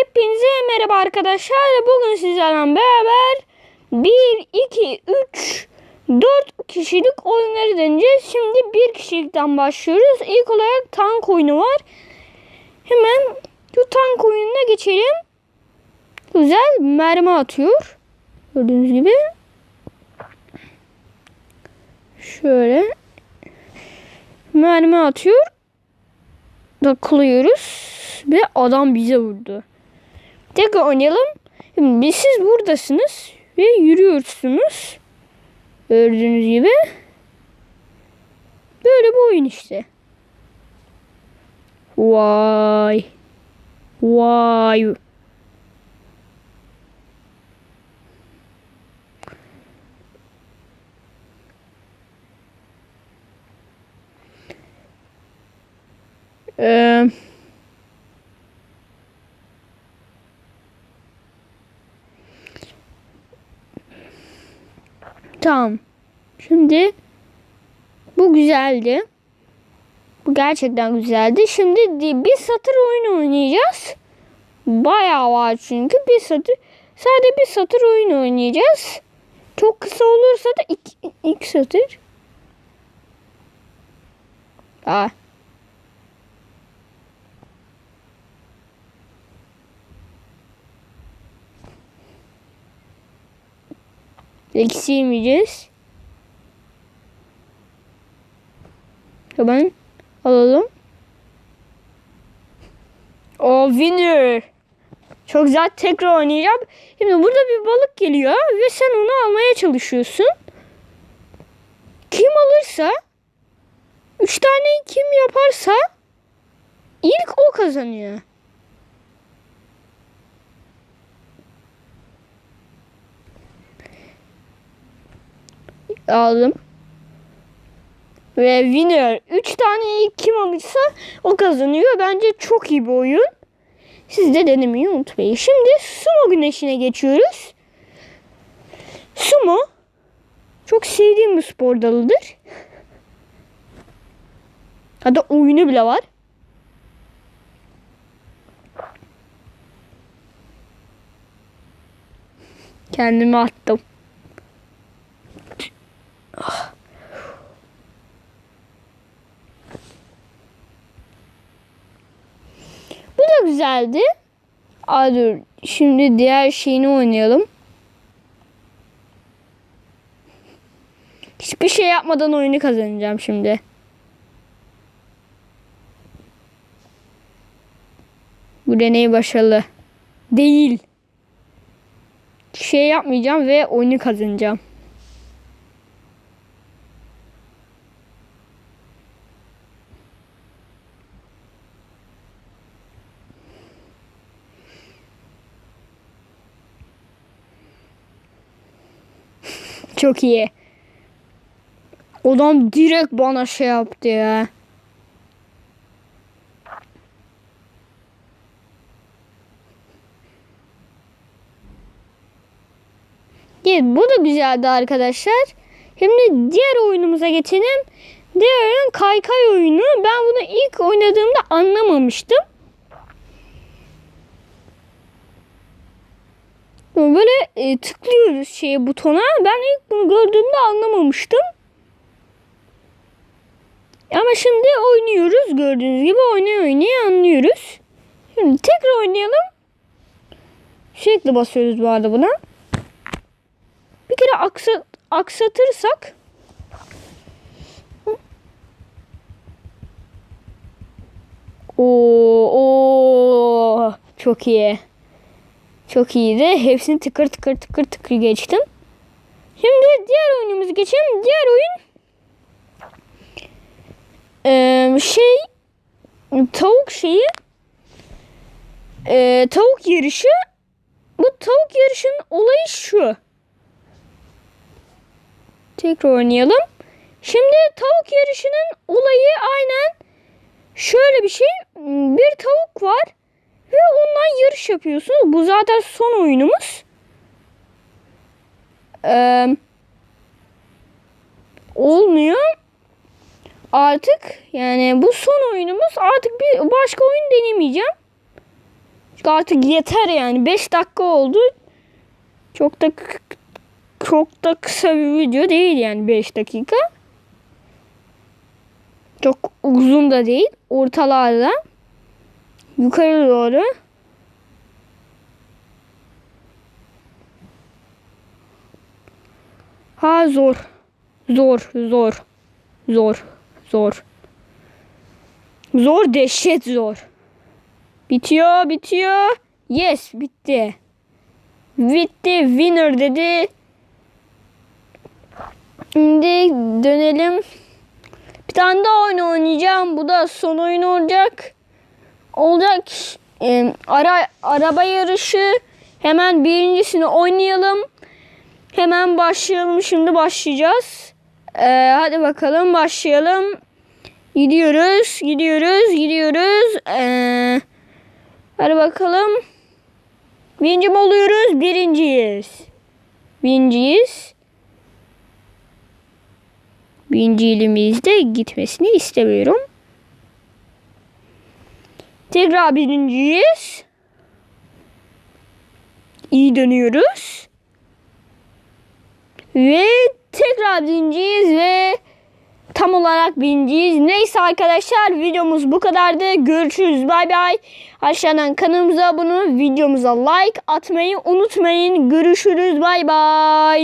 Hepinize merhaba arkadaşlar. Bugün sizlerle beraber 1, 2, 3, 4 kişilik oyunları deneyeceğiz. Şimdi bir kişilikten başlıyoruz. İlk olarak tank oyunu var. Hemen şu tank oyununa geçelim. Güzel mermi atıyor. Gördüğünüz gibi. Şöyle. Mermi atıyor. Takılıyoruz. Ve adam bize vurdu. Tekrar oynayalım. Şimdi siz buradasınız ve yürüyorsunuz. Gördüğünüz gibi. Böyle bir oyun işte. Vay. Vay. Eee Tamam. Şimdi bu güzeldi. Bu gerçekten güzeldi. Şimdi di- bir satır oyunu oynayacağız. Bayağı var çünkü bir satır. Sadece bir satır oyun oynayacağız. Çok kısa olursa da iki, ilk satır. Aa. Eksi yemeyeceğiz. Hemen alalım. O winner. Çok güzel tekrar oynayacağım. Şimdi burada bir balık geliyor ve sen onu almaya çalışıyorsun. Kim alırsa üç tane kim yaparsa ilk o kazanıyor. Aldım. Ve winner 3 tane kim alırsa o kazanıyor. Bence çok iyi bir oyun. Siz de denemeyi unutmayın. Şimdi sumo güneşine geçiyoruz. Sumo çok sevdiğim bir spor dalıdır. Hatta oyunu bile var. Kendimi attım. Bu da güzeldi. Aa dur. Şimdi diğer şeyini oynayalım. Hiçbir şey yapmadan oyunu kazanacağım şimdi. Bu deney başarılı. Değil. Şey yapmayacağım ve oyunu kazanacağım. Çok iyi. Adam direkt bana şey yaptı ya. Evet, bu da güzeldi arkadaşlar. Şimdi diğer oyunumuza geçelim. Diğer oyun kaykay oyunu. Ben bunu ilk oynadığımda anlamamıştım. Böyle e, tıklıyoruz şeye butona. Ben ilk bunu gördüğümde anlamamıştım. Ama şimdi oynuyoruz. Gördüğünüz gibi oynaya oynaya anlıyoruz. Şimdi tekrar oynayalım. Sürekli basıyoruz bu arada buna. Bir kere aksa, aksatırsak Oo, oo, çok iyi. Çok iyiydi. Hepsini tıkır tıkır tıkır tıkır geçtim. Şimdi diğer oyunumuzu geçelim. Diğer oyun ee, şey tavuk şeyi ee, tavuk yarışı bu tavuk yarışının olayı şu. Tekrar oynayalım. Şimdi tavuk yarışının olayı aynen şöyle bir şey. Bir tavuk var ondan yarış yapıyorsunuz. Bu zaten son oyunumuz. Ee, olmuyor. Artık yani bu son oyunumuz. Artık bir başka oyun denemeyeceğim. Artık yeter yani. 5 dakika oldu. Çok da çok da kısa bir video değil yani 5 dakika. Çok uzun da değil. Ortalarda. Yukarı doğru. Ha zor. Zor, zor. Zor, zor. Zor, dehşet zor. Bitiyor, bitiyor. Yes, bitti. Bitti, winner dedi. Şimdi dönelim. Bir tane daha oyun oynayacağım. Bu da son oyun olacak. Olacak. Ee, ara, araba yarışı. Hemen birincisini oynayalım. Hemen başlayalım. Şimdi başlayacağız. Ee, hadi bakalım başlayalım. Gidiyoruz, gidiyoruz, gidiyoruz. Ee, hadi bakalım. Birinci mi oluyoruz? Birinciyiz. Birinciyiz. Birinci ilimizde gitmesini istemiyorum. Tekrar birinciyiz. İyi dönüyoruz. Ve tekrar birinciyiz ve tam olarak birinciyiz. Neyse arkadaşlar videomuz bu kadardı. Görüşürüz bay bay. Aşağıdan kanalımıza abone videomuza like atmayı unutmayın. Görüşürüz bay bay.